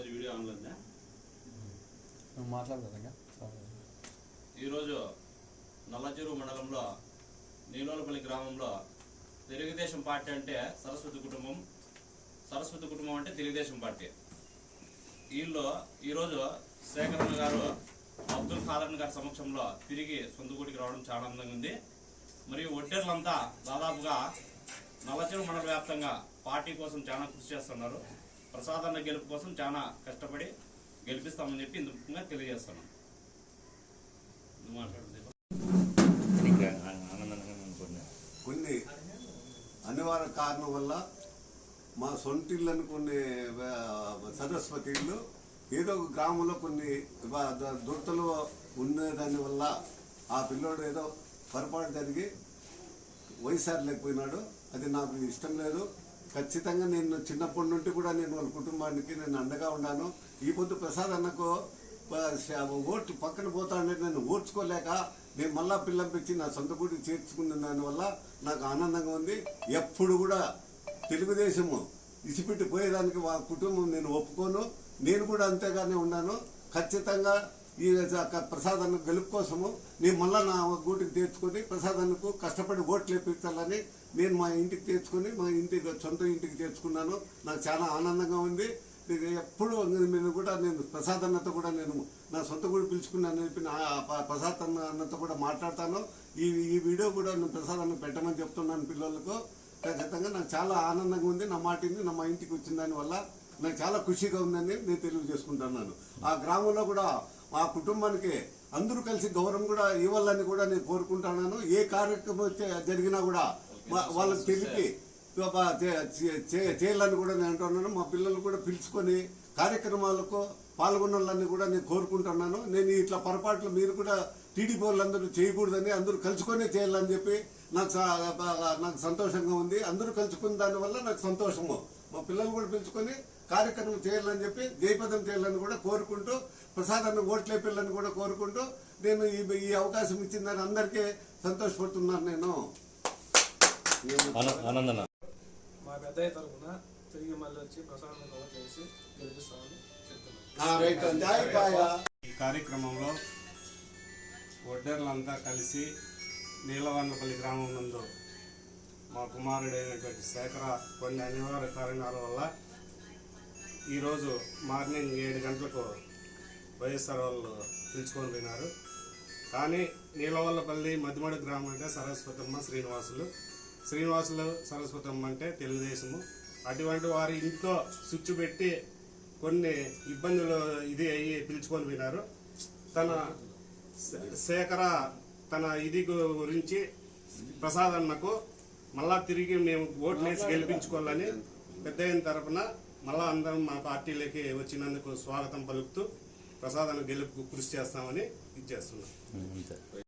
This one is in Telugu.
ఈరోజు వీడియో ఆన్లో ఉందా? నువ్వు మాట్లాడదు ఇంకా. ఈరోజు నల్లచెరువు మండలంలో నీలోలపల్లి గ్రామంలో తెలుగుదేశం పార్టీ అంటే సరస్వతి కుటుంబం. సరస్వతి కుటుంబం అంటే తెలుగుదేశం పార్టీ. వీళ్ళు ఈరోజు శేఖరన్న గారు అబ్దుల్ ఖాదర్ గారి సమక్షంలో తిరిగి సొంత గుడికి రావడం చాలా ఆనందంగా ఉంది. మరియు ఒడ్డెర్లంతా దాదాపుగా నల్లచెరువు మండల వ్యాప్తంగా పార్టీ కోసం చాలా కృషి చేస్తున్నారు. ప్రసాదన్న గెలుపు కోసం చాలా కష్టపడి గెలిపిస్తామని చెప్పి తెలియజేస్తున్నాం. ఇంకా ఆనందంగా అనుకున్నా కొన్ని అనివార్య కారణం వల్ల మా సొంత ఇళ్ళను కొన్ని ఆ, సరస్వతి ఇల్లు ఏదో ఒక గ్రామంలో కొన్ని దురతలు ఉండేదాని వల్ల ఆ పిల్లోడు ఏదో పొరపాటు జరిగి వైఎస్ఆర్ లేకపోయినాడు అది నాకు ఇష్టం లేదు. ఖచ్చితంగా నేను చిన్నప్పటి నుండి కూడా నేను వాళ్ళ కుటుంబానికి నేను అండగా ఉన్నాను. ఈ పొద్దు ప్రసాద్ అన్నకు ఓటు పక్కన పోతాంటే నేను ఓడ్చుకోలేక నేను మళ్ళా పిల్లంపించి నా సొంత గుడికి చేర్చుకున్న దానివల్ల నాకు ఆనందంగా ఉంది. ఎప్పుడు కూడా తెలుగుదేశము ఇసిపెట్టి పోయేదానికి మా కుటుంబం నేను ఒప్పుకోను. నేను కూడా అంతేగానే ఉన్నాను. ఖచ్చితంగా ఈ ప్రసాదాన్ని గెలుపు కోసము నేను మళ్ళా నా గూటికి తెచ్చుకొని ప్రసాదానికి కష్టపడి ఓట్లు వేపించాలని నేను మా ఇంటికి తెచ్చుకొని మా ఇంటికి సొంత ఇంటికి తెచ్చుకున్నాను. నాకు చాలా ఆనందంగా ఉంది. నేను ఎప్పుడు నేను కూడా నేను ప్రసాద్ అన్నతో కూడా నేను నా సొంత కూడా పిలుచుకున్నాను చెప్పి నా ప్రసాద్ అన్న అన్నతో కూడా మాట్లాడతాను. ఈ ఈ వీడియో కూడా నేను ప్రసాద్ అన్న పెట్టమని చెప్తున్నాను పిల్లలకు. ఖచ్చితంగా నాకు చాలా ఆనందంగా ఉంది. నా మాటింది నా మా ఇంటికి వచ్చిన దానివల్ల నాకు చాలా ఖుషిగా ఉందని నేను తెలియజేసుకుంటున్నాను. ఆ గ్రామంలో కూడా ఆ కుటుంబానికి అందరూ కలిసి గౌరవం కూడా ఇవ్వాలని కూడా నేను కోరుకుంటున్నాను. ఏ కార్యక్రమం జరిగినా కూడా వాళ్ళకి తెలిపి చేయాలని కూడా నేను అంటున్నాను. మా పిల్లలు కూడా పిలుచుకొని కార్యక్రమాలకు పాల్గొనాలని కూడా నేను కోరుకుంటున్నాను. నేను ఇట్లా పొరపాట్లు మీరు కూడా టీడీపీ వాళ్ళందరూ చేయకూడదని అందరూ కలుసుకొనే చేయాలని చెప్పి నాకు నాకు సంతోషంగా ఉంది. అందరూ కలుసుకున్న దానివల్ల నాకు సంతోషము. మా పిల్లలు కూడా పిలుచుకొని కార్యక్రమం చేయాలని చెప్పి జయపదం చేయాలని కూడా కోరుకుంటూ ప్రసాదాన్ని ఓట్లేపిల్లని కూడా కోరుకుంటూ నేను ఈ ఈ అవకాశం ఇచ్చిందని అందరికీ సంతోషపడుతున్నాను నేను. ఆనందన మా పెద్దయ్య తరఫున తిరిగి మళ్ళీ వచ్చి ప్రసాదం కవర్ చేసి గెలిపిస్తామని చెప్తున్నాను ఆ, రైట్ అండి. అయిపోయా. ఈ కార్యక్రమంలో ఒడ్డర్లంతా కలిసి నీలవన్నపల్లి గ్రామం నందు మా కుమారుడైనటువంటి శేఖర కొన్ని అనివార్య కారణాల వల్ల ఈరోజు మార్నింగ్ ఏడు గంటలకు వైఎస్ఆర్ వాళ్ళు పిలుచుకొని పోయినారు కానీ నీలవల్లపల్లి మధ్యమడి గ్రామం అంటే సరస్వతమ్మ శ్రీనివాసులు శ్రీనివాసులు సరస్వతమ్మ అంటే తెలుగుదేశము. అటువంటి వారి ఇంట్లో స్విచ్ పెట్టి కొన్ని ఇబ్బందులు ఇది అయ్యి పిలుచుకొని పోయినారు. తన శేఖర తన ఇది గురించి ప్రసాద్ అన్నకు మళ్ళా తిరిగి మేము ఓట్లు వేసి గెలిపించుకోవాలని పెద్ద అయిన తరపున మళ్ళా అందరం మా పార్టీలోకి వచ్చినందుకు స్వాగతం పలుకుతూ ప్రసాదాన్ని గెలుపు గెలుపుకు కృషి చేస్తామని ఇచ్చేస్తున్నాం